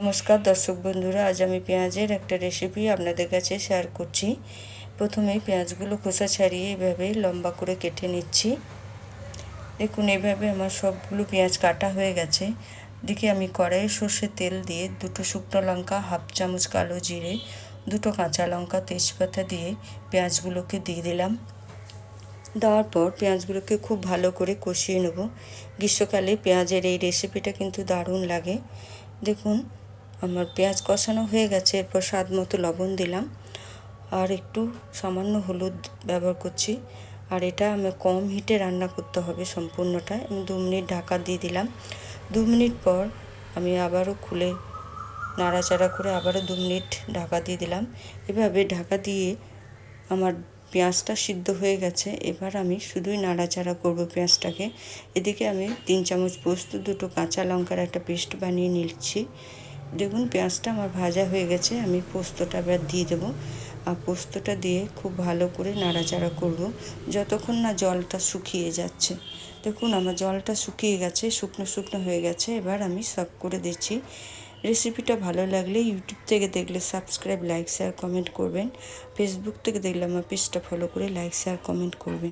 নমস্কার দর্শক বন্ধুরা, আজ আমি পেঁয়াজের একটা রেসিপি আপনাদের কাছে শেয়ার করছি। প্রথমে পেঁয়াজগুলো খোসা ছাড়িয়ে এভাবে লম্বা করে কেটে নিচ্ছি। দেখুন, এভাবে আমার সবগুলো পেঁয়াজ কাটা হয়ে গেছে। দিকে আমি কড়াইয়ে সর্ষে তেল দিয়ে দুটো শুকনো লঙ্কা, হাফ চামচ কালো জিরে, দুটো কাঁচা লঙ্কা, তেজপাতা দিয়ে পেঁয়াজগুলোকে দিয়ে দিলাম। দেওয়ার পর পেঁয়াজগুলোকে খুব ভালো করে কষিয়ে নেব। গ্রীষ্মকালে পেঁয়াজের এই রেসিপিটা কিন্তু দারুণ লাগে। দেখুন আমার পেঁয়াজ কষানো হয়ে গেছে, এরপর স্বাদ মতো লবণ দিলাম। আর একটু সামান্য হলুদ ব্যবহার করছি। আর এটা আমি কম হিটে রান্না করতে হবে সম্পূর্ণটা। আমি দু মিনিট ঢাকা দিয়ে দিলাম। দু মিনিট পর আমি আবারও খুলে নাড়াচাড়া করে আবারও দু মিনিট ঢাকা দিয়ে দিলাম। এভাবে ঢাকা দিয়ে আমার পেঁয়াজটা সিদ্ধ হয়ে গেছে। এবার আমি শুধুই নাড়াচাড়া করব পেঁয়াজটাকে। এদিকে আমি তিন চামচ পোস্ত, দুটো কাঁচা লঙ্কার একটা পেস্ট বানিয়ে নিচ্ছি। দেখুন, পেঁয়াজটা আমার ভাজা হয়ে গেছে, আমি পোস্তটা এবার দিয়ে দেবো। আর পোস্তটা দিয়ে খুব ভালো করে নাড়াচাড়া করব, যতক্ষণ না জলটা শুকিয়ে যাচ্ছে। দেখুন, আমার জলটা শুকিয়ে গেছে, শুকনো শুকনো হয়ে গেছে, এবার আমি সার্ভ করে দিচ্ছি। রেসিপিটা ভালো লাগলে ইউটিউব থেকে দেখলে সাবস্ক্রাইব, লাইক, শেয়ার, কমেন্ট করবেন। ফেসবুক থেকে দেখলে আমার পেজটা ফলো করে লাইক, শেয়ার, কমেন্ট করবেন।